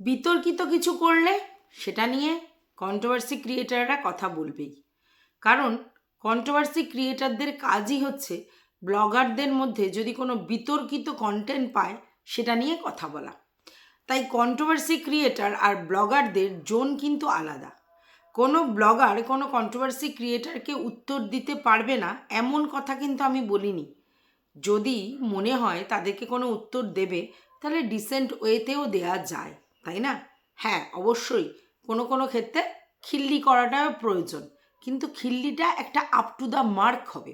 বিতর্কিত কিছু করলে সেটা নিয়ে কন্ট্রোভার্সি ক্রিয়েটাররা কথা বলবেই। কারণ কন্ট্রোভার্সি ক্রিয়েটারদের কাজই হচ্ছে ব্লগারদের মধ্যে যদি কোনো বিতর্কিত কন্টেন্ট পায় সেটা নিয়ে কথা বলা। তাই কন্ট্রোভার্সি ক্রিয়েটার আর ব্লগারদের জোন কিন্তু আলাদা। কোনো ব্লগার কোনো কন্ট্রোভার্সি ক্রিয়েটারকে উত্তর দিতে পারবে না এমন কথা কিন্তু আমি বলিনি। যদি মনে হয় তাদেরকে কোনো উত্তর দেবে, তাহলে ডিসেন্ট ওয়েতেও দেয়া যায়। তাই না? হ্যাঁ অবশ্যই। কোনো কোনো ক্ষেত্রে খিল্লি করাটাও প্রয়োজন। কিন্তু খিল্লিটা একটা আপ টু দ্য মার্ক হবে।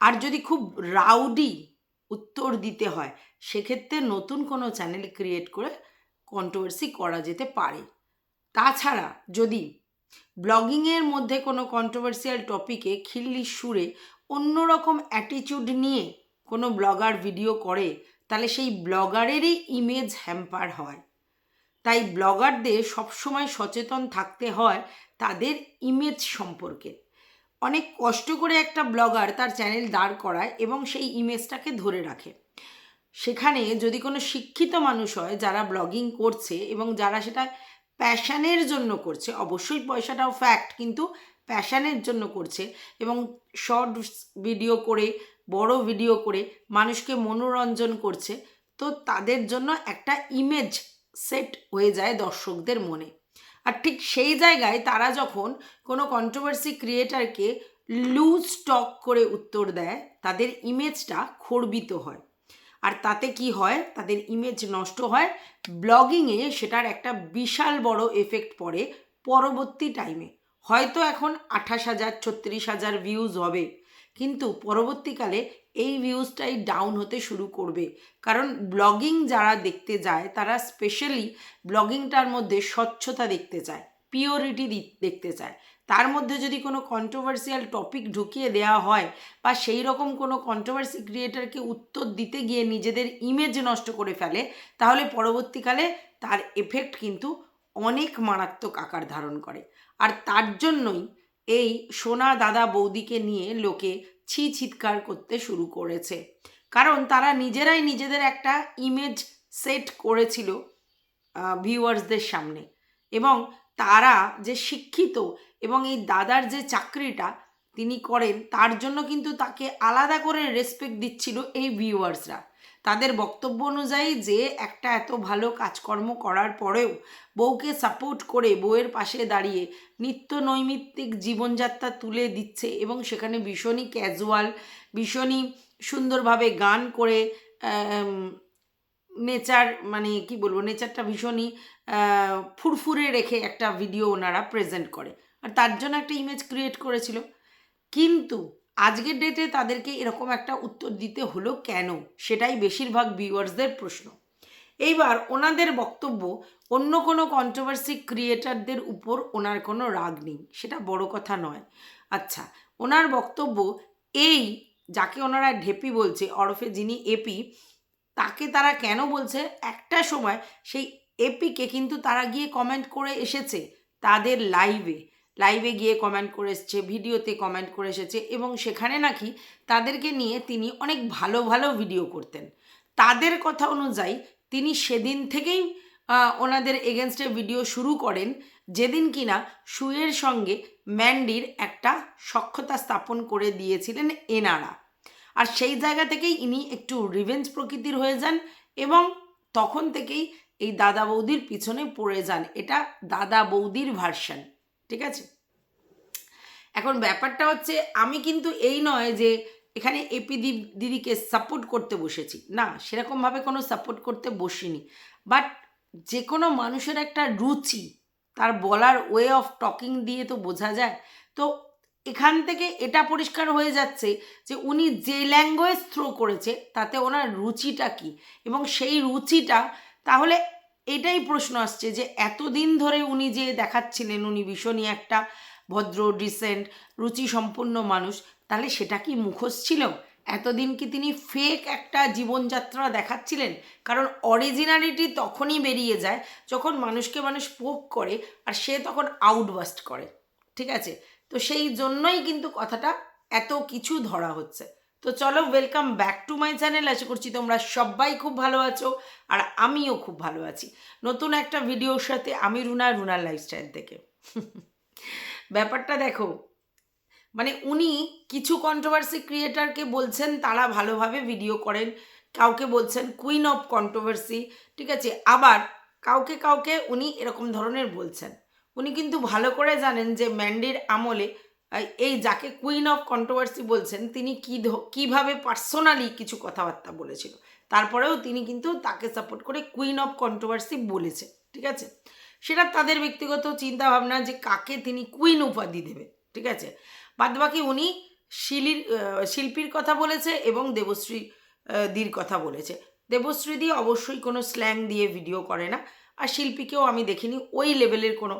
আর যদি খুব রাউডি উত্তর দিতে হয়, সেক্ষেত্রে নতুন কোনো চ্যানেল ক্রিয়েট করে কন্ট্রোভার্সি করা যেতে পারে। তাছাড়া যদি ব্লগিংয়ের মধ্যে কোনো কন্ট্রোভার্সিয়াল টপিকে খিল্লির সুরে অন্যরকম অ্যাটিটিউড নিয়ে কোনো ব্লগার ভিডিও করে, তাহলে সেই ব্লগারেরই ইমেজ হ্যাম্পার হয়। তাই ব্লগারদের সবসময় সচেতন থাকতে হয় তাদের ইমেজ সম্পর্কে। অনেক কষ্ট করে একটা ব্লগার তার চ্যানেল দাঁড় করায় এবং সেই ইমেজটাকে ধরে রাখে। সেখানে যদি কোনো শিক্ষিত মানুষ হয় যারা ব্লগিং করছে এবং যারা সেটা প্যাশানের জন্য করছে, অবশ্যই পয়সাটাও ফ্যাক্ট কিন্তু প্যাশানের জন্য করছে এবং শর্ট ভিডিও করে, বড় ভিডিও করে মানুষকে মনোরঞ্জন করছে, তো তাদের জন্য একটা ইমেজ সেট হয়ে যায় দর্শকদের মনে। আর ঠিক সেই জায়গায় তারা যখন কোনো কন্ট্রোভার্সি ক্রিয়েটারকে লুজ টক করে উত্তর দেয়, তাদের ইমেজটা খর্বিত হয়। আর তাতে কি হয়? তাদের ইমেজ নষ্ট হয়। ব্লগিংয়ে সেটার একটা বিশাল বড় এফেক্ট পড়ে পরবর্তী টাইমে হয়তো এখন আঠাশ হাজার, ছত্রিশ হাজার ভিউজ হবে। কিন্তু পরবর্তীকালে এই ভিউজটাই ডাউন হতে শুরু করবে। কারণ ব্লগিং যারা দেখতে যায়, তারা স্পেশালি ব্লগিংটার মধ্যে স্বচ্ছতা দেখতে চায় পিওরিটি দেখতে চায়। তার মধ্যে যদি কোনো কন্ট্রোভার্সিয়াল টপিক ঢুকিয়ে দেওয়া হয় বা সেই রকম কোনো কন্ট্রোভার্সি ক্রিয়েটারকে উত্তর দিতে গিয়ে নিজেদের ইমেজ নষ্ট করে ফেলে, তাহলে পরবর্তীকালে তার এফেক্ট কিন্তু অনেক মারাত্মক আকার ধারণ করে। আর তার জন্যই এই সোনা দাদা বৌদিকে নিয়ে লোকে ছি চিৎকার করতে শুরু করেছে। কারণ তারা নিজেরাই নিজেদের একটা ইমেজ সেট করেছিল ভিউয়ার্সদের সামনে। এবং তারা যে শিক্ষিত এবং এই দাদার যে চাকরিটা তিনি করেন, তার জন্য কিন্তু তাকে আলাদা করে রেসপেক্ট দিচ্ছিল এই ভিউয়ার্সরা তাদের বক্তব্য অনুযায়ী যে একটা এত ভালো কাজকর্ম করার পরেও বউকে সাপোর্ট করে বউয়ের পাশে দাঁড়িয়ে নিত্য নৈমিত্তিক জীবনযাত্রা তুলে দিচ্ছে এবং সেখানে ভীষণই ক্যাজুয়াল ভীষণই সুন্দরভাবে গান করে নেচার মানে কি বলব, নেচারটা ভীষণই ফুরফুরে রেখে একটা ভিডিও ওনারা প্রেজেন্ট করে। আর তার জন্য একটা ইমেজ ক্রিয়েট করেছিল। কিন্তু আজকের ডেটে তাদেরকে এরকম একটা উত্তর দিতে হলো কেন? সেটাই বেশিরভাগ ভিউয়ার্সদের প্রশ্ন। এইবার ওনাদের বক্তব্য, অন্য কোনো কন্ট্রোভার্সি ক্রিয়েটারদের উপর ওনার কোনো রাগ নেই, সেটা বড় কথা নয়। আচ্ছা ওনার বক্তব্য এই, যাকে ওনারা ঢেপি বলছে অরফে যিনি এপি তাকে তারা কেন বলছে? একটা সময় সেই এপিকে কিন্তু তারা গিয়ে কমেন্ট করে এসেছে, তাদের লাইভে লাইভে গিয়ে কমেন্ট করে এসছে ভিডিওতে কমেন্ট করে এসেছে এবং সেখানে নাকি তাদেরকে নিয়ে তিনি অনেক ভালো ভালো ভিডিও করতেন। তাদের কথা অনুযায়ী তিনি সেদিন থেকেই ওনাদের এগেনস্টে ভিডিও শুরু করেন যেদিন কিনা সুয়ের সঙ্গে ম্যান্ডির একটা সক্ষতা স্থাপন করে দিয়েছিলেন এনারা। আর সেই জায়গা থেকেই ইনি একটু রিভেঞ্জ প্রকৃতির হয়ে যান এবং তখন থেকেই এই দাদা বৌদির পিছনে পড়ে যান। এটা দাদা বৌদির ভার্সন ঠিক আছে? এখন ব্যাপারটা হচ্ছে, আমি কিন্তু এই নয় যে এখানে এপি দিদিকে সাপোর্ট করতে বসেছি। না, সেরকমভাবে কোনো সাপোর্ট করতে বসিনি। বাট যে কোনো মানুষের একটা রুচি, তার বলার ওয়ে অফ টকিং দিয়ে তো বোঝা যায়। তো এখান থেকে এটা পরিষ্কার হয়ে যাচ্ছে যে উনি যে ল্যাঙ্গুয়েজ থ্রো করেছে, তাতে ওনার রুচিটা কি? এবং সেই রুচিটা তাহলে এটাই প্রশ্ন আসছে যে এতদিন ধরে উনি যে দেখাচ্ছিলেন, উনি ভীষণই একটা ভদ্র ডিসেন্ট রুচি সম্পন্ন মানুষ, তাহলে সেটা কি মুখোশ ছিল? এতদিন কি তিনি ফেক একটা জীবনযাত্রা দেখাচ্ছিলেন? কারণ অরিজিনালিটি তখনই বেরিয়ে যায় যখন মানুষকে মানুষ পোক করে আর সে তখন আউটবাস্ট করে, ঠিক আছে? তো সেই জন্যই কিন্তু কথাটা এত কিছু ধরা হচ্ছে। তো চলো welcome back to my channel আশা করছি তোমরা সবাই খুব ভালো আছো আর আমিও খুব ভালো আছি। নতুন একটা ভিডিওর সাথে আমি রুনা, রুনার লাইফস্টাইল থেকে ব্যাপারটা দেখো মানে উনি কিছু কন্ট্রোভার্সি ক্রিয়েটারকে বলছেন, তারা ভালোভাবে ভিডিও করেন। কাউকে বলছেন কুইন অফ কন্ট্রোভার্সি ঠিক আছে? আবার কাউকে কাউকে উনি এরকম ধরনের বলছেন। উনি কিন্তু ভালো করে জানেন যে ম্যান্ডির আমলে এই যাকে কুইন অফ কন্ট্রোভার্সি বলছেন, তিনি কী কীভাবে পার্সোনালি কিছু কথাবার্তা বলেছিল? তারপরেও তিনি কিন্তু তাকে সাপোর্ট করে কুইন অফ কন্ট্রোভার্সি বলেছে ঠিক আছে? সেটা তাদের ব্যক্তিগত চিন্তা ভাবনা যে কাকে তিনি কুইন উপাধি দেবে, ঠিক আছে? বাদবাকি উনি শিলির শিল্পীর কথা বলেছে এবং দেবশ্রী দির কথা বলেছে। দেবশ্রী দি অবশ্যই কোনো স্ল্যাং দিয়ে ভিডিও করে না। আর শিল্পীকেও আমি দেখিনি, ওই লেভেলের কোনো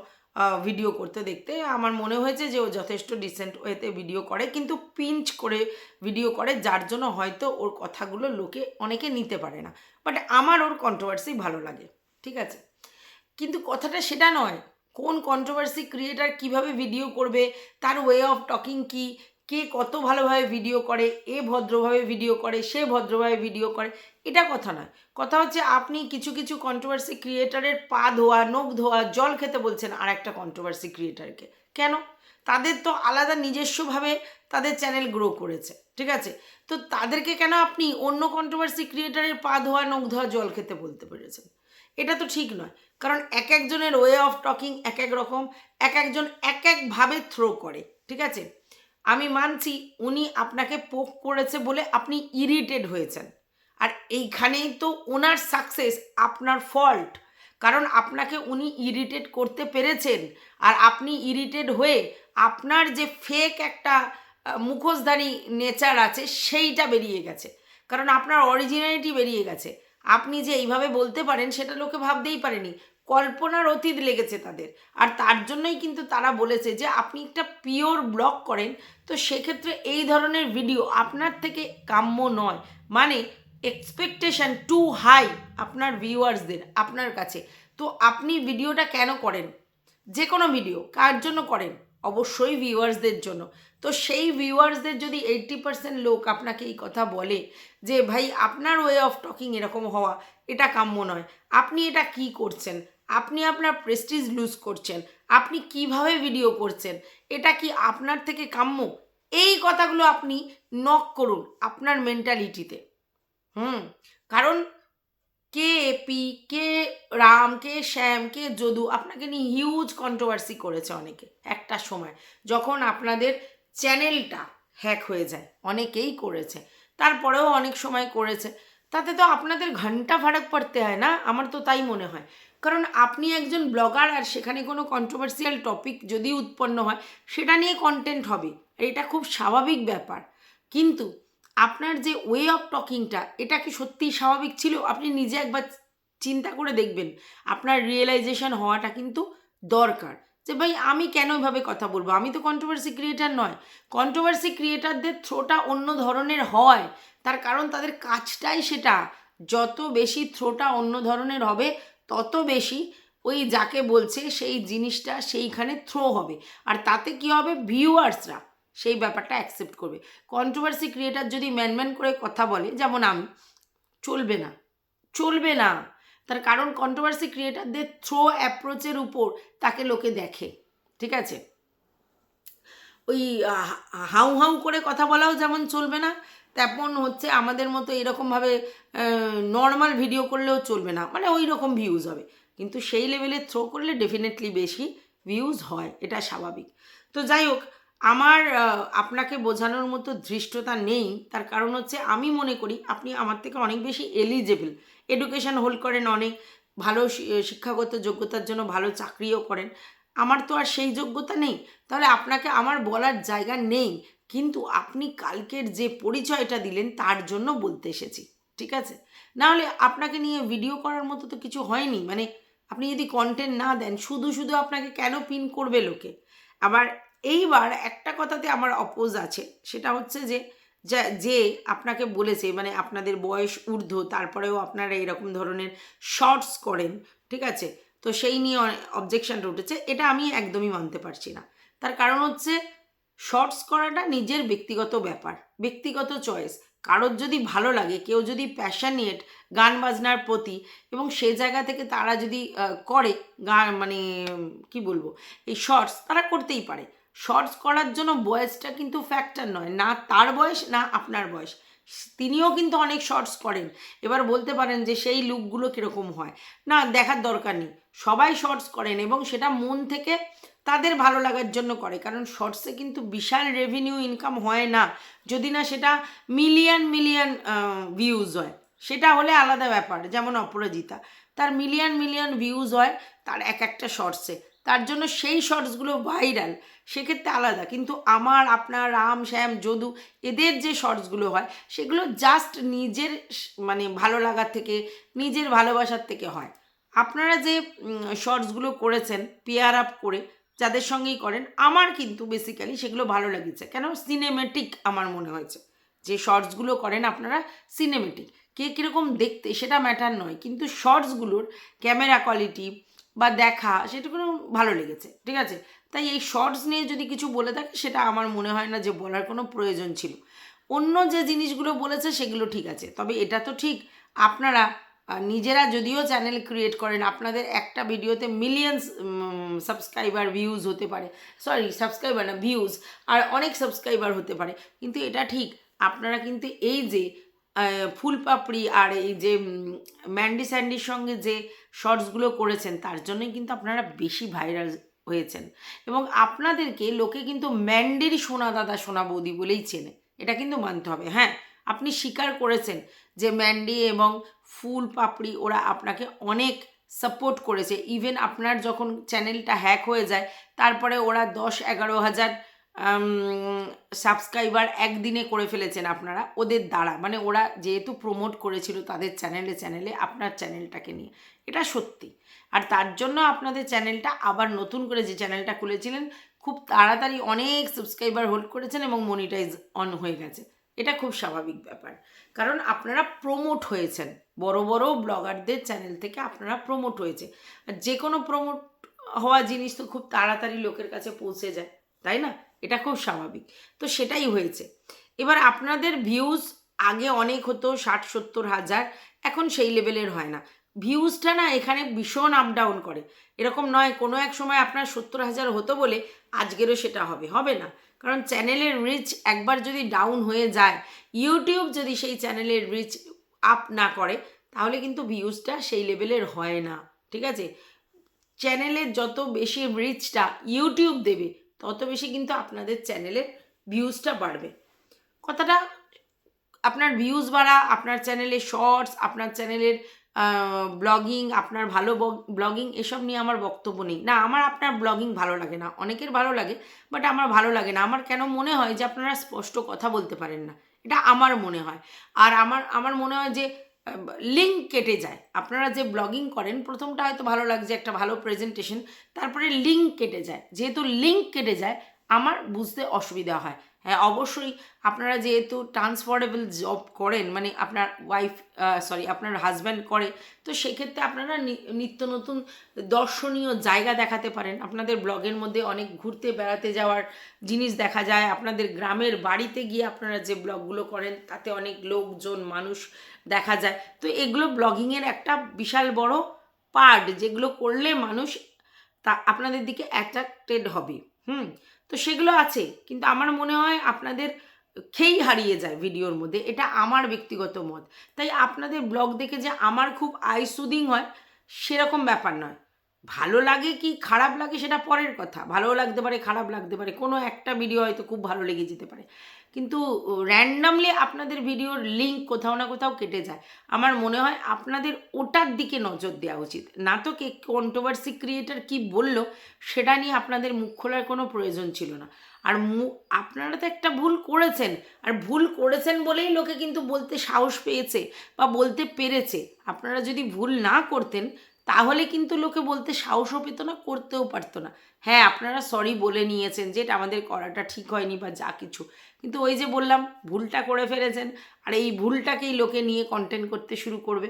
ভিডিও করতে দেখতে। আমার মনে হয়েছে যে ও যথেষ্ট ডিসেন্ট ওয়েতে ভিডিও করে, কিন্তু পিঞ্চ করে ভিডিও করে, যার জন্য হয়তো ওর কথাগুলো লোকে অনেকে নিতে পারে না। বাট আমার ওর কন্ট্রোভার্সি ভালো লাগে, ঠিক আছে? কিন্তু কথাটা সেটা নয়, কোন কন্ট্রোভার্সি ক্রিয়েটার কীভাবে ভিডিও করবে, তার ওয়ে অফ টকিং কি কে কত ভালোভাবে ভিডিও করে, এ ভদ্রভাবে ভিডিও করে, সে ভদ্রভাবে ভিডিও করে, এটা কথা নয়। কথা হচ্ছে আপনি কিছু কিছু কন্ট্রোভার্সি ক্রিয়েটারের পা ধোয়া, নখ ধোয়া, জল খেতে বলছেন আর একটা কন্ট্রোভার্সি ক্রিয়েটারকে কেন? তাদের তো আলাদা নিজস্বভাবে তাদের চ্যানেল গ্রো করেছে, ঠিক আছে? তো তাদেরকে কেন আপনি অন্য কন্ট্রোভার্সি ক্রিয়েটারের পা ধোয়া, নখ ধোয়া, জল খেতে বলতে পেরেছেন? এটা তো ঠিক নয়, কারণ এক একজনের ওয়ে অফ টকিং এক এক রকম, এক একজন এক একভাবে থ্রো করে, ঠিক আছে? আমি মানছি উনি আপনাকে পোক করেছে বলে আপনি ইরিটেড হয়েছেন। আর এইখানেই তো ওনার সাকসেস আপনার ফল্ট কারণ আপনাকে উনি ইরিটেট করতে পেরেছেন। আর আপনি ইরিটেড হয়ে আপনার যে ফেক একটা মুখোশধারী নেচার আছে, সেইটা বেরিয়ে গেছে। কারণ আপনার অরিজিনালিটি বেরিয়ে গেছে। আপনি যে এইভাবে বলতে পারেন, সেটা লোকে ভাবতেই পারেনি। কল্পনার অতীত লেগেছে তাদের। আর তার জন্যই কিন্তু তারা বলেছে যে, আপনি একটা পিওর ব্লগ করেন, তো সেক্ষেত্রে এই ধরনের ভিডিও আপনার থেকে কাম্য নয়। মানে এক্সপেকটেশন টু হাই আপনার ভিউয়ার্সদের আপনার কাছে। তো আপনি ভিডিওটা কেন করেন? যে কোনো ভিডিও, কার জন্য করেন? অবশ্যই ভিউয়ার্সদের জন্য। তো সেই ভিউয়ার্সদের যদি এইট্টি পার্সেন্ট লোক আপনাকে এই কথা বলে যে, ভাই, আপনার ওয়ে অফ টকিং এরকম হওয়া, এটা কাম্য নয়। আপনি এটা কি করছেন? আপনি আপনার প্রেস্টিজ লুজ করছেন। আপনি কীভাবে ভিডিও করছেন? এটা কি আপনার থেকে কাম্য? এই কথাগুলো আপনি নক করুন আপনার মেন্টালিটিতে হুম, কারণ কে এপি কে রাম, কে শ্যাম, কে যদু, আপনাকে নিয়ে হিউজ কন্ট্রোভার্সি করেছে অনেকে একটা সময়। যখন আপনাদের চ্যানেলটা হ্যাক হয়ে যায়, অনেকেই করেছে। তারপরেও অনেক সময় করেছে। তাতে তো আপনাদের ঘণ্টা ফারাক পড়তে হয় না? আমার তো তাই মনে হয়। কারণ আপনি একজন ব্লগার আর সেখানে কোনো কন্ট্রোভার্সিয়াল টপিক যদি উৎপন্ন হয়, সেটা নিয়ে কন্টেন্ট হবে। এটা খুব স্বাভাবিক ব্যাপার। কিন্তু আপনার যে ওয়ে অফ টকিংটা এটা কি সত্যিই স্বাভাবিক ছিল? আপনি নিজে একবার চিন্তা করে দেখবেন, আপনার রিয়েলাইজেশন হওয়াটা কিন্তু দরকার। যে ভাই, আমি কেন এভাবে কথা বলব? আমি তো কন্ট্রোভার্সি ক্রিয়েটার নয়। কন্ট্রোভার্সি ক্রিয়েটারদের থ্রোটা অন্য ধরনের হয়। তার কারণ তাদের কাজটাই সেটা। যত বেশি থ্রোটা অন্য ধরনের হবে তত বেশি ওই যাকে বলছে সেই জিনিসটা সেইখানে থ্রো হবে। আর তাতে কি হবে? ভিউয়ার্সরা সেই ব্যাপারটা অ্যাকসেপ্ট করবে। কন্ট্রোভার্সি ক্রিয়েটার যদি ম্যানম্যান করে কথা বলে, যেমন আমি, চলবে না চলবে না। তার কারণ কন্ট্রোভার্সি ক্রিয়েটারদের থ্রো অ্যাপ্রোচের উপর তাকে লোকে দেখে, ঠিক আছে? ওই হাউ হাউ করে কথা বলাও যেমন চলবে না তেমন হচ্ছে আমাদের মতো এরকমভাবে নর্মাল ভিডিও করলেও চলবে না। মানে ওই রকম ভিউজ হবে। কিন্তু সেই লেভেলে থ্রো করলে ডেফিনেটলি বেশি ভিউজ হয়। এটা স্বাভাবিক। তো যাই হোক, আমার আপনাকে বোঝানোর মতো ধৃষ্টতা নেই। তার কারণ হচ্ছে আমি মনে করি আপনি আমার থেকে অনেক বেশি এলিজেবল এডুকেশন হোল্ড করেন অনেক। ভালো শিক্ষাগত যোগ্যতার জন্য ভালো চাকরিও করেন। আমার তো আর সেই যোগ্যতা নেই। তাহলে আপনাকে আমার বলার জায়গা নেই। কিন্তু আপনি কালকের যে পরিচয়টা দিলেন, তার জন্য বলতে এসেছি, ঠিক আছে? নাহলে আপনাকে নিয়ে ভিডিও করার মতো তো কিছু হয়নি মানে আপনি যদি কন্টেন্ট না দেন, শুধু শুধু আপনাকে কেন পিন করবে লোকে? আবার এইবার একটা কথাতে আমার অপোজ আছে, সেটা হচ্ছে যে, যা- যে আপনাকে বলেছে মানে আপনাদের বয়স ঊর্ধ্ব, তারপরেও আপনারা এরকম ধরনের শর্টস করেন, ঠিক আছে? তো সেই নিয়ে অবজেকশনটা উঠেছে এটা আমি একদমই মানতে পারছি না। তার কারণ হচ্ছে শর্টস করাটা নিজের ব্যক্তিগত ব্যাপার, ব্যক্তিগত চয়েস কারোর যদি ভালো লাগে, কেউ যদি প্যাশানিয়েট গান বাজনার প্রতি এবং সে জায়গা থেকে তারা যদি করে গান মানে কি বলব, এই শর্টস তারা করতেই পারে। শর্টস করার জন্য বয়সটা কিন্তু ফ্যাক্টর নয়, না তার বয়স, না আপনার বয়স। তিনিও কিন্তু অনেক শর্টস করেন। এবার বলতে পারেন যে সেই লুকগুলো কীরকম হয়। না, দেখার দরকার নেই। সবাই শর্টস করেন এবং সেটা মন থেকে তাদের ভালো লাগার জন্য করে। কারণ শর্টসে কিন্তু বিশাল রেভিনিউ ইনকাম হয় না। যদি না সেটা মিলিয়ন মিলিয়ন ভিউজ হয়। সেটা হলে আলাদা ব্যাপার, যেমন অপরাজিতা। তার মিলিয়ন মিলিয়ন ভিউজ হয় তার এক একটা শর্টসে তার জন্য সেই শর্টসগুলো ভাইরাল সেক্ষেত্রে আলাদা। কিন্তু আমার, আপনার, রাম, শ্যাম, যদু, এদের যে শর্টসগুলো হয়, সেগুলো জাস্ট নিজের মানে ভালো লাগার থেকে, নিজের ভালোবাসার থেকে হয়। আপনারা যে শর্টসগুলো করেছেন পেয়ার আপ করে যাদের সঙ্গেই করেন, আমার কিন্তু বেসিক্যালি সেগুলো ভালো লেগেছে। কেন? সিনেমেটিক আমার মনে হয়েছে। যে শর্টসগুলো করেন আপনারা সিনেমেটিক কে কীরকম দেখতে সেটা ম্যাটার নয়, কিন্তু শর্টসগুলোর ক্যামেরা কোয়ালিটি বা দেখা সেটা কোনো ভালো লেগেছে, ঠিক আছে? তাই এই শর্টস নিয়ে যদি কিছু বলে থাকে, সেটা আমার মনে হয় না যে বলার কোনো প্রয়োজন ছিল। অন্য যে জিনিসগুলো বলেছে, সেগুলো ঠিক আছে। তবে এটা তো ঠিক, আপনারা নিজেরা যদিও চ্যানেল ক্রিয়েট করেন, আপনাদের একটা ভিডিওতে মিলিয়নস সাবস্ক্রাইবার ভিউজ হতে পারে। সরি সাবস্ক্রাইবার না ভিউজ আর অনেক সাবস্ক্রাইবার হতে পারে। কিন্তু এটা ঠিক, আপনারা কিন্তু এই যে ফুলপাপড়ি আর এই যে ম্যান্ডি স্যান্ডির সঙ্গে যে শর্টসগুলো করেছেন, তার জন্যই কিন্তু আপনারা বেশি ভাইরাল হয়েছেন। এবং আপনাদেরকে লোকে কিন্তু ম্যান্ডির সোনা দাদা, সোনা বৌদি বলেই চেনে। এটা কিন্তু মানতে হবে হ্যাঁ? আপনি স্বীকার করেছেন যে ম্যান্ডি এবং ফুল পাপড়ি ওরা আপনাকে অনেক সাপোর্ট করেছে। ইভেন আপনার যখন চ্যানেলটা হ্যাক হয়ে যায়, তারপরে ওরা দশ এগারো হাজার সাবস্ক্রাইবার একদিনে করে ফেলেছেন আপনারা, ওদের দ্বারা। মানে ওরা যেহেতু প্রমোট করেছিল তাদের চ্যানেলে চ্যানেলে আপনার চ্যানেলটাকে নিয়ে। এটা সত্যি। আর তার জন্য আপনাদের চ্যানেলটা আবার নতুন করে যে চ্যানেলটা খুলেছিলেন, খুব তাড়াতাড়ি অনেক সাবস্ক্রাইবার হোল্ড করেছেন এবং মনিটাইজ অন হয়ে গেছে। এটা খুব স্বাভাবিক ব্যাপার। কারণ আপনারা প্রমোট হয়েছেন। বড় বড় ব্লগারদের চ্যানেল থেকে আপনারা প্রমোট হয়েছে। আর যে কোনো প্রমোট হওয়া জিনিস তো খুব তাড়াতাড়ি লোকের কাছে পৌঁছে যায়, তাই না? এটা খুব স্বাভাবিক। তো সেটাই হয়েছে। এবার আপনাদের ভিউজ আগে অনেক হতো ষাট, সত্তর হাজার, এখন সেই লেভেলের হয় না। ভিউজটা না এখানে ভীষণ আপ ডাউন করে। এরকম নয়, কোনো এক সময় আপনার সত্তর হাজার হতো বলে আজকেরও সেটা হবে। হবে না। কারণ চ্যানেলের রিচ একবার যদি ডাউন হয়ে যায় ইউটিউব যদি সেই চ্যানেলের রিচ আপ না করে, তাহলে কিন্তু ভিউজটা সেই লেভেলের হয় না, ঠিক আছে? চ্যানেলের যত বেশি রিচটা ইউটিউব দেবে, তত বেশি কিন্তু আপনাদের চ্যানেলের ভিউজটা বাড়বে। কথাটা, আপনার ভিউজ বাড়া, আপনার চ্যানেলের শর্টস আপনার চ্যানেলের ব্লগিং আপনার ভালো ব্লগিং এসব নিয়ে আমার বক্তব্য নেই। না, আমার আপনার ব্লগিং ভালো লাগে না। অনেকের ভালো লাগে বাট আমার ভালো লাগে না। আমার কেন মনে হয় যে আপনারা স্পষ্ট কথা বলতে পারেন না? এটা আমার মনে হয়। আর আমার আমার মনে হয় যে লিঙ্ক কেটে যায়। আপনারা যে ব্লগিং করেন, প্রথমটা হয়তো ভালো লাগছে একটা ভালো প্রেজেন্টেশন তারপরে লিঙ্ক কেটে যায়। যেহেতু লিঙ্ক কেটে যায়, আমার বুঝতে অসুবিধা হয়। হ্যাঁ অবশ্যই আপনারা যেহেতু ট্রান্সফারেবল জব করেন মানে আপনার ওয়াইফ সরি আপনার হাজব্যান্ড করে, তো সেক্ষেত্রে আপনারা নিত্য নতুন দর্শনীয় জায়গা দেখাতে পারেন। আপনাদের ব্লগের মধ্যে অনেক ঘুরতে বেড়াতে যাওয়ার জিনিস দেখা যায়। আপনাদের গ্রামের বাড়িতে গিয়ে আপনারা যে ব্লগগুলো করেন, তাতে অনেক লোকজন, মানুষ দেখা যায়। তো এগুলো ব্লগিংয়ের একটা বিশাল বড় পার্ট যেগুলো করলে মানুষ তা, আপনাদের দিকে অ্যাট্রাক্টেড হবে। হুম? তো সেগুলো আছে, কিন্তু আমার মনে হয় আপনাদের খেই হারিয়ে যায় ভিডিওর মধ্যে, এটা আমার ব্যক্তিগত মত। তাই আপনাদের ব্লগ দেখে যে আমার খুব আই সুদিং হয়, সেরকম ব্যাপার নয়। ভালো লাগে কি খারাপ লাগে সেটা পরের কথা। ভালোও লাগতে পারে, খারাপ লাগতে পারে। কোনো একটা ভিডিও হয়তো খুব ভালো লেগে যেতে পারে। কিন্তু র্যান্ডামলি আপনাদের ভিডিওর লিঙ্ক কোথাও না কোথাও কেটে যায়। আমার মনে হয় আপনাদের ওটার দিকে নজর দেওয়া উচিত। না তো কে কন্ট্রোভার্সি ক্রিয়েটার কি বলল, সেটা নিয়ে আপনাদের মুখ খোলার কোনো প্রয়োজন ছিল না। আর মু, আপনারা তো একটা ভুল করেছেন। আর ভুল করেছেন বলেই লোকে কিন্তু বলতে সাহস পেয়েছে বা বলতে পেরেছে। আপনারা যদি ভুল না করতেন তাহলে কিন্তু লোকে বলতে সাহসও পেত না, করতেও পারতো না। হ্যাঁ আপনারা সরি বলে নিয়েছেন যে এটা আমাদের করাটা ঠিক হয়নি বা যা কিছু। কিন্তু ওই যে বললাম, ভুলটা করে ফেলেছেন, আর এই ভুলটাকেই লোকে নিয়ে কন্টেন্ট করতে শুরু করবে।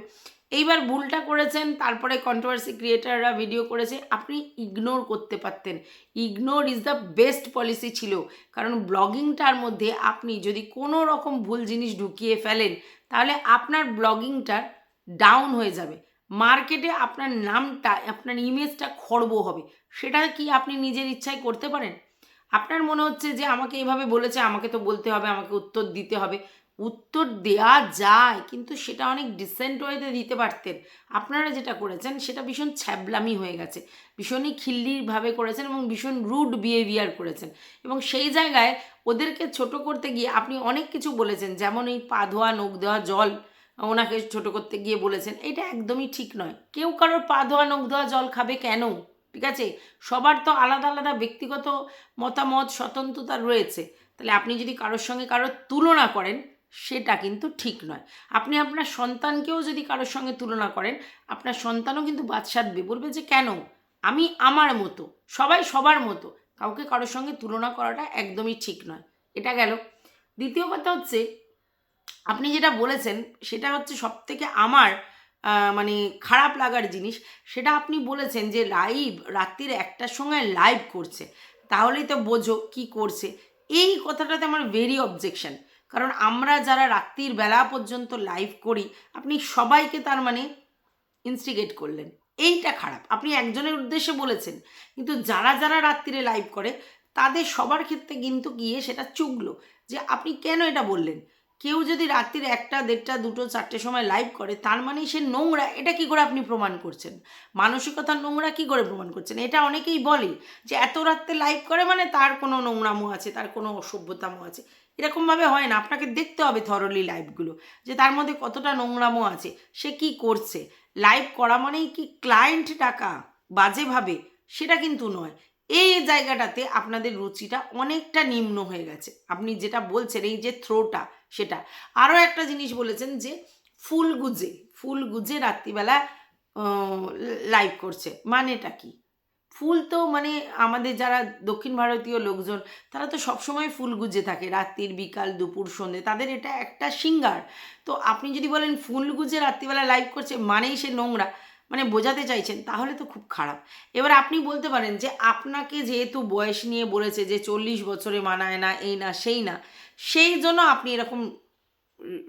এইবার ভুলটা করেছেন, তারপরে কন্ট্রোভার্সি ক্রিয়েটাররা ভিডিও করেছে, আপনি ইগনোর করতে পারতেন। Ignore is the best policy ছিল। কারণ ব্লগিংটার মধ্যে আপনি যদি কোনো রকম ভুল জিনিস ঢুকিয়ে ফেলেন, তাহলে আপনার ব্লগিংটা ডাউন হয়ে যাবে। মার্কেটে আপনার নামটা, আপনার ইমেজটা খর্ব হবে। সেটা কি আপনি নিজের ইচ্ছায় করতে পারেন? আপনার মনে হচ্ছে যে আমাকে এইভাবে বলেছে, আমাকে তো বলতে হবে, আমাকে উত্তর দিতে হবে। উত্তর দেয়া যায়, কিন্তু সেটা অনেক ডিসেন্ট ওয়েতে দিতে পারতেন। আপনারা যেটা করেছেন, সেটা ভীষণ ছ্যাবলামি হয়ে গেছে। ভীষণই খিল্লিরভাবে করেছেন এবং ভীষণ রুড বিহেভিয়ার করেছেন। এবং সেই জায়গায় ওদেরকে ছোট করতে গিয়ে আপনি অনেক কিছু বলেছেন, যেমন এই পা ধোয়া, নখ দেওয়া জল। ওনাকে ছোট করতে গিয়ে বলেছেন, এটা একদমই ঠিক নয়। কেউ কারোর পা ধোয়া, নখ ধোয়া, জল খাবে কেন? ঠিক আছে? সবার তো আলাদা আলাদা ব্যক্তিগত মতামত, স্বতন্ত্রতা রয়েছে। তাহলে আপনি যদি কারোর সঙ্গে কারোর তুলনা করেন, সেটা কিন্তু ঠিক নয়। আপনি আপনার সন্তানকেও যদি কারোর সঙ্গে তুলনা করেন, আপনার সন্তানও কিন্তু বাদ সাধবে বলবে যে, কেন? আমি আমার মতো। সবাই সবার মতো। কাউকে কারোর সঙ্গে তুলনা করাটা একদমই ঠিক নয়। এটা গেল। দ্বিতীয় কথা হচ্ছে আপনি যেটা বলেছেন, সেটা হচ্ছে সব থেকে আমার মানে খারাপ লাগার জিনিস। সেটা আপনি বলেছেন যে লাইভ রাত্রির একটার সময় লাইভ করছে। তাহলেই তো বোঝো কি করছে। এই কথাটাতে আমার ভেরি অবজেকশন কারণ আমরা যারা রাত্রির বেলা পর্যন্ত লাইভ করি, আপনি সবাইকে তার মানে ইনস্টিগেট করলেন। এইটা খারাপ। আপনি একজনের উদ্দেশ্যে বলেছেন, কিন্তু যারা যারা রাত্রিরে লাইভ করে, তাদের সবার ক্ষেত্রে কিন্তু গিয়ে সেটা চুগলো যে আপনি কেন এটা বললেন? কেউ যদি রাত্রির একটা, দেড়টা, দুটো, চারটে সময় লাইভ করে, তার মানে সে নোংরা, এটা কি করে আপনি প্রমাণ করছেন? মানসিকতার নোংরা কি করে প্রমাণ করছেন? এটা অনেকেই বলে যে এত রাত্রে লাইভ করে মানে তার কোনো নোংরামো আছে, তার কোনো অসভ্যতামো আছে। এরকমভাবে হয় না, আপনাকে দেখতে হবে থরলি লাইভগুলো যে তার মধ্যে কতটা নোংরামো আছে, সে কি করছে? লাইভ করা মানেই কি ক্লায়েন্ট টাকা বাজেভাবে? সেটা কিন্তু নয়। এই জায়গাটাতে আপনাদের রুচিটা অনেকটা নিম্ন হয়ে গেছে। আপনি যেটা বলছেন, এই যে থ্রোটা সেটা। আরও একটা জিনিস বলেছেন যে ফুল গুজে ফুল গুজে রাত্রিবেলা লাইভ করছে। মানেটা কি? ফুল তো মানে আমাদের যারা দক্ষিণ ভারতীয় লোকজন, তারা তো সবসময় ফুল গুজে থাকে। রাত্রির, বিকাল, দুপুর, সন্ধে। তাদের এটা একটা সিঙ্গার। তো আপনি যদি বলেন ফুল গুজে রাত্রিবেলা লাইভ করছে, মানেই সে নোংরা। মানে বোঝাতে চাইছেন, তাহলে তো খুব খারাপ। এবার আপনি বলতে পারেন যে আপনাকে যেহেতু বয়স নিয়ে বলেছে যে চল্লিশ বছরে মানায় না, এই না, সেই না, সেই জন্য আপনি এরকম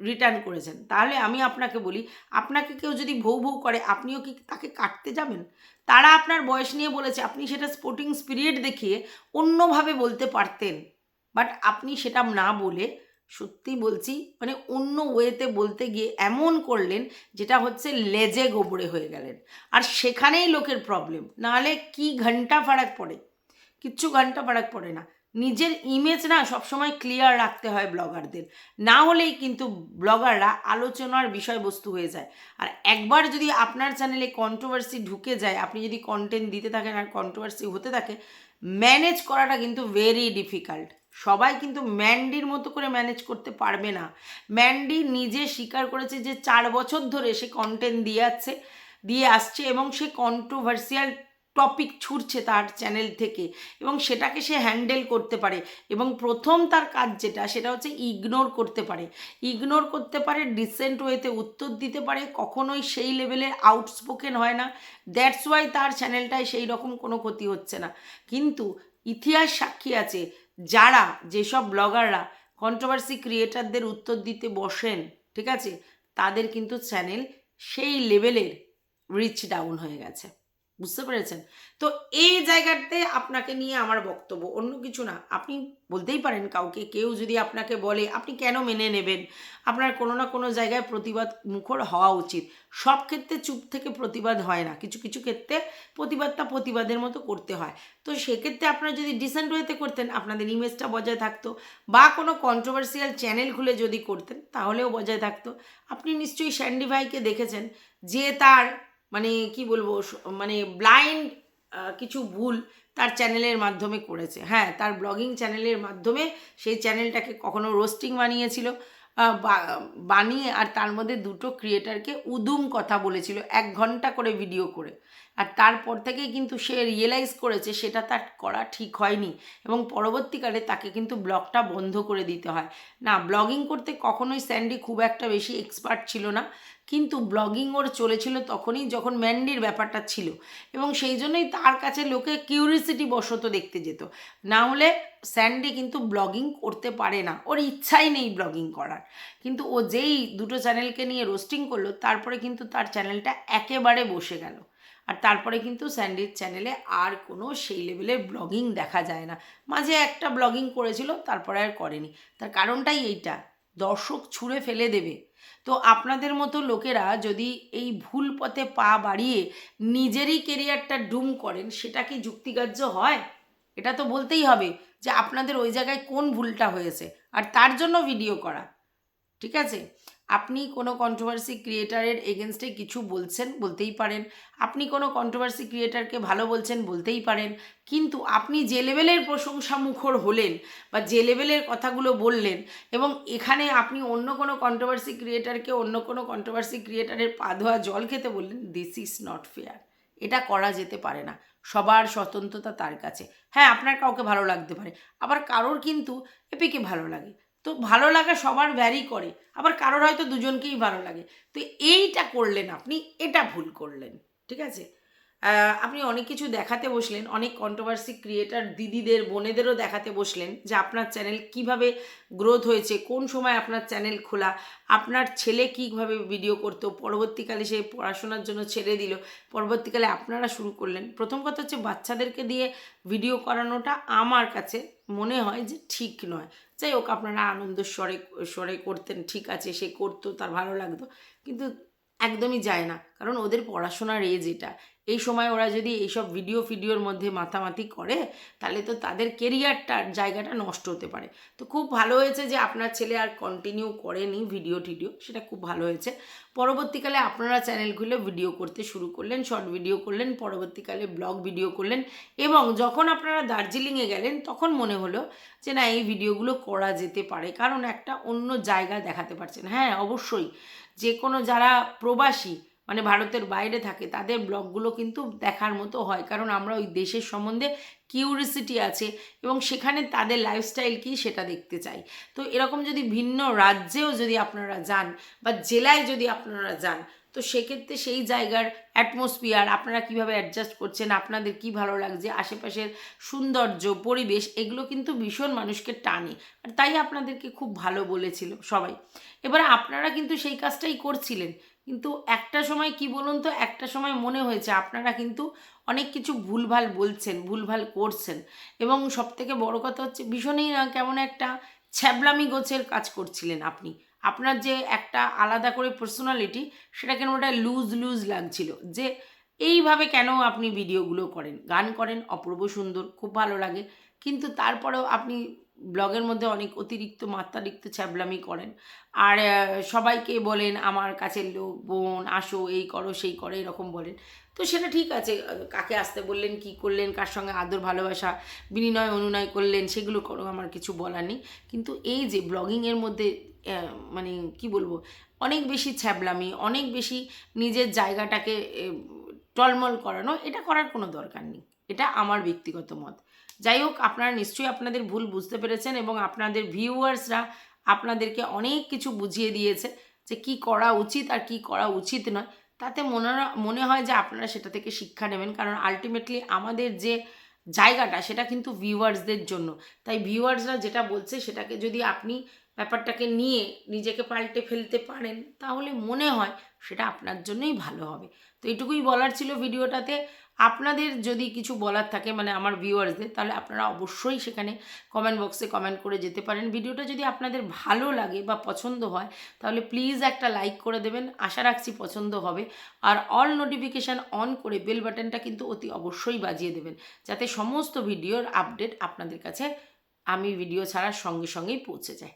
রিটার্ন করেছেন। তাহলে আমি আপনাকে বলি, আপনাকে কেউ যদি ভৌ ভৌ করে, আপনিও কি তাকে কাটতে যাবেন? তারা আপনার বয়স নিয়ে বলেছে, আপনি সেটা স্পোর্টিং স্পিরিট দেখিয়ে অন্যভাবে বলতে পারতেন। বাট আপনি সেটা না বলে সত্যি বলছি মানে অন্য ওয়েতে বলতে গিয়ে এমন করলেন যেটা হচ্ছে লেজে গোবরে হয়ে গেলেন। আর সেখানেই লোকের প্রবলেম নাহলে কি ঘণ্টা ফারাক পড়ে? কিচ্ছু ঘণ্টা ফারাক পড়ে না। নিজের ইমেজ না সবসময় ক্লিয়ার রাখতে হয় ব্লগারদের না হলেই কিন্তু ব্লগাররা আলোচনার বিষয়বস্তু হয়ে যায়। আর একবার যদি আপনার চ্যানেলে কন্ট্রোভার্সি ঢুকে যায়, আপনি যদি কন্টেন্ট দিতে থাকেন আর কন্ট্রোভার্সি হতে থাকে ম্যানেজ করাটা কিন্তু ভেরি ডিফিকাল্ট সবাই কিন্তু ম্যান্ডির মতো করে ম্যানেজ করতে পারবে না। ম্যান্ডি নিজে স্বীকার করেছে যে চার বছর ধরে সে কন্টেন্ট দিয়ে আসছে দিয়ে আসছে এবং সে কন্ট্রোভার্সিয়াল টপিক ছুটছে তার চ্যানেল থেকে এবং সেটাকে সে হ্যান্ডেল করতে পারে এবং প্রথম তার কাজ যেটা সেটা হচ্ছে ইগনোর করতে পারে। ইগনোর করতে পারে ডিসেন্ট ওয়েতে উত্তর দিতে পারে, কখনোই সেই লেভেলের আউটস্পোকেন হয় না। দ্যাটস ওয়াই তার চ্যানেলটায় সেই রকম কোনো ক্ষতি হচ্ছে না। কিন্তু ইতিহাস সাক্ষী আছে যারা, যেসব ব্লগাররা কন্ট্রোভার্সি ক্রিয়েটারদের উত্তর দিতে বসেন, ঠিক আছে? তাদের কিন্তু চ্যানেল সেই লেভেলের রিচ ডাউন হয়ে গেছে। বুঝতে পেরেছেন? তো এই জায়গাতে আপনাকে নিয়ে আমার বক্তব্য, অন্য কিছু না। আপনি বলতেই পারেন কাউকে, কেউ যদি আপনাকে বলে, আপনি কেন মেনে নেবেন? আপনার কোনো না কোনো জায়গায় প্রতিবাদ মুখর হওয়া উচিত। সব ক্ষেত্রে চুপ থেকে প্রতিবাদ হয় না। কিছু কিছু ক্ষেত্রে প্রতিবাদটা প্রতিবাদের মতো করতে হয়। তো সেক্ষেত্রে আপনারা যদি ডিসেন্ট ওয়েতে করতেন, আপনাদের ইমেজটা বজায় থাকতো বা কোনো কন্ট্রোভার্সিয়াল চ্যানেল খুলে যদি করতেন, তাহলেও বজায় থাকতো। আপনি নিশ্চয়ই স্যান্ডি ভাইকে দেখেছেন যে তার মানে কি বলব মানে ব্লাইন্ড কিছু ভুল তার চ্যানেলের মাধ্যমে করেছে। হ্যাঁ তার ব্লগিং চ্যানেলের মাধ্যমে সেই চ্যানেলটাকে কখনো রোস্টিং বানিয়েছিল বানিয়ে আর তার মধ্যে দুটো ক্রিয়েটারকে উদুম কথা বলেছিল, এক ঘণ্টা করে ভিডিও করে। আর তারপর থেকেই কিন্তু সে রিয়েলাইজ করেছে সেটা তার করা ঠিক হয়নি এবং পরবর্তীকালে তাকে কিন্তু ব্লগটা বন্ধ করে দিতে হয়। না ব্লগিং করতে কখনোই স্যান্ডি খুব একটা বেশি এক্সপার্ট ছিল না, কিন্তু ব্লগিং ওর চলেছিল তখনই যখন ম্যান্ডির ব্যাপারটা ছিল এবং সেই জন্যই তার কাছে লোকে কিউরিসিটি বশত দেখতে যেত। না হলে স্যান্ডি কিন্তু ব্লগিং করতে পারে না, ওর ইচ্ছাই নেই ব্লগিং করার। কিন্তু ও যেই দুটো চ্যানেলকে নিয়ে রোস্টিং করল, তারপরে কিন্তু তার চ্যানেলটা একেবারে বসে গেল। আর তারপরে কিন্তু স্যান্ডির চ্যানেলে আর কোনো সেই লেভেলের ব্লগিং দেখা যায় না। মাঝে একটা ব্লগিং করেছিল, তারপরে আর করেনি। তার কারণটাই এইটা, দর্শক ছুঁড়ে ফেলে দেবে। তো আপনাদের মতো লোকেরা যদি এই ভুল পথে পা বাড়িয়ে নিজেরই কেরিয়ারটা ডুম করেন, সেটা কি যুক্তিগ্রাহ্য হয়? এটা তো বলতেই হবে যে আপনাদের ওই জায়গায় কোন ভুলটা হয়েছে। আর তার জন্য ভিডিও করা, ঠিক আছে? আপনি কোনো কন্ট্রোভার্সি ক্রিয়েটারের এগেনস্টে কিছু বলছেন, বলতেই পারেন। আপনি কোনো কন্ট্রোভার্সি ক্রিয়েটারকে ভালো বলছেন, বলতেই পারেন। কিন্তু আপনি যে লেভেলের প্রশংসা মুখর হলেন বা যে লেভেলের কথাগুলো বললেন এবং এখানে আপনি অন্য কোনো কন্ট্রোভার্সি ক্রিয়েটারকে অন্য কোনো কন্ট্রোভার্সি ক্রিয়েটারের পা ধোয়া জল খেতে বললেন দিস ইজ নট ফেয়ার এটা করা যেতে পারে না। সবার স্বতন্ত্রতা তার কাছে। হ্যাঁ আপনার কাউকে ভালো লাগতে পারে। আবার কারোর কিন্তু এপিকে ভালো লাগে। তো ভালো লাগা সবার ভ্যারি করে, আবার কারোর হয়তো দুজনকেই ভালো লাগে। তো এইটা করলেন আপনি, এটা ভুল করলেন, ঠিক আছে? আপনি অনেক কিছু দেখাতে বসলেন, অনেক কন্ট্রোভার্সি ক্রিয়েটার দিদিদের, বোনেদেরও দেখাতে বসলেন যে আপনার চ্যানেল কীভাবে গ্রোথ হয়েছে, কোন সময় আপনার চ্যানেল খোলা, আপনার ছেলে কীভাবে ভিডিও করতো, পরবর্তীকালে সে পড়াশোনার জন্য ছেড়ে দিল, পরবর্তীকালে আপনারা শুরু করলেন। প্রথম কথা হচ্ছে বাচ্চাদেরকে দিয়ে ভিডিও করানোটা আমার কাছে মনে হয় যে ঠিক নয়। যাই হোক, আপনারা আনন্দ স্বরে স্বরে করতেন, ঠিক আছে, সে করতো, তার ভালো লাগতো। কিন্তু একদমই যায় না। কারণ ওদের পড়াশোনার এজ এটা। এই সময় ওরা যদি এইসব ভিডিও ফিডিওর মধ্যে মাথামাতি করে, তাহলে তো তাদের কেরিয়ারটার জায়গাটা নষ্ট হতে পারে। তো খুব ভালো হয়েছে যে আপনার ছেলে আর কন্টিনিউ করেনি ভিডিও টিডিও, সেটা খুব ভালো হয়েছে। পরবর্তীকালে আপনারা চ্যানেল খুলে ভিডিও করতে শুরু করলেন শর্ট ভিডিও করলেন, পরবর্তীকালে ব্লগ ভিডিও করলেন এবং যখন আপনারা দার্জিলিংয়ে গেলেন, তখন মনে হলো যে না, এই ভিডিওগুলো করা যেতে পারে। কারণ একটা অন্য জায়গা দেখাতে পারছেন। হ্যাঁ অবশ্যই। যে কোনো যারা প্রবাসী মানে ভারতের বাইরে থাকে, তাদের ব্লগগুলো কিন্তু দেখার মতো হয়। কারণ আমরা ওই দেশের সম্বন্ধে কিউরিসিটি আছে এবং সেখানে তাদের লাইফস্টাইল কী সেটা দেখতে চাই। তো এরকম যদি ভিন্ন রাজ্যেও যদি আপনারা যান বা জেলায় যদি আপনারা যান, তো সেক্ষেত্রে সেই জায়গার অ্যাটমসফিয়ার আপনারা কীভাবে অ্যাডজাস্ট করছেন, আপনাদের কি ভালো লাগছে, আশেপাশের সৌন্দর্য, পরিবেশ, এগুলো কিন্তু ভীষণ মানুষকে টানে। আর তাই আপনাদেরকে খুব ভালো বলেছিল সবাই। এবারে আপনারা কিন্তু সেই কাজটাই করছিলেন। কিন্তু একটা সময় কি বলুন তো, একটা সময় মনে হয়েছে, আপনারা কিন্তু অনেক কিছু ভুলভাল বলছেন, ভুলভাল করছেন। এবং সবথেকে বড় কথা হচ্ছে, ভীষণই না কেমন একটা ছ্যাবলামি গোছের কাজ করছিলেন আপনি। আপনার যে একটা আলাদা করে পার্সোনালিটি সেটা কেন ওটা লুজ লুজ লাগছিল? যে এইভাবে কেন আপনি ভিডিওগুলো করেন? গান করেন, অপূর্ব সুন্দর, খুব ভালো লাগে। কিন্তু তারপরেও আপনি ব্লগের মধ্যে অনেক অতিরিক্ত মাত্রাতিরিক্ত ছ্যাবলামি করেন। আর সবাইকে বলেন, আমার কাছের লোক, বোন, আসো, এই করো, সেই করো, এরকম বলেন। তো সেটা ঠিক আছে, কাকে আসতে বললেন, কি করলেন, কার সঙ্গে আদর, ভালোবাসা, বিনিময়, অনুনয় করলেন, সেগুলো করো, আমার কিছু বলার নেই। কিন্তু এই যে ব্লগিংয়ের মধ্যে মানে কি বলব, অনেক বেশি ছ্যাবলামি, অনেক বেশি নিজের জায়গাটাকে টলমল করানো, এটা করার কোনো দরকার নেই। এটা আমার ব্যক্তিগত মত। যাই হোক, আপনারা নিশ্চয়ই আপনাদের ভুল বুঝতে পেরেছেন এবং আপনাদের ভিউয়ার্সরা আপনাদেরকে অনেক কিছু বুঝিয়ে দিয়েছে যে কি করা উচিত আর কি করা উচিত নয়। তাতে মনে মনে হয় যে আপনারা সেটা থেকে শিক্ষা নেবেন, কারণ আলটিমেটলি আমাদের যে জায়গাটা সেটা কিন্তু ভিউয়ার্সদের জন্য। তাই ভিউয়ার্সরা যেটা বলছে সেটাকে যদি আপনি ব্যাপারটাকে নিয়ে নিজেকে পাল্টে ফেলতে পারেন, তাহলে মনে হয় সেটা আপনার জন্যই ভালো হবে। তো এটুকুই বলার ছিল ভিডিওটাতে। আপনাদের যদি কিছু বলার থাকে মানে আমার ভিউয়ার্সদের তাহলে আপনারা অবশ্যই সেখানে কমেন্ট বক্সে কমেন্ট করে যেতে পারেন। ভিডিওটা যদি আপনাদের ভালো লাগে বা পছন্দ হয়, তাহলে প্লিজ একটা লাইক করে দেবেন। আশা রাখছি পছন্দ হবে। আর অল নোটিফিকেশান অন করে বেল বাটনটা কিন্তু অতি অবশ্যই বাজিয়ে দেবেন, যাতে সমস্ত ভিডিওর আপডেট আপনাদের কাছে আমি ভিডিও ছাড়ার সঙ্গে সঙ্গেই পৌঁছে যায়।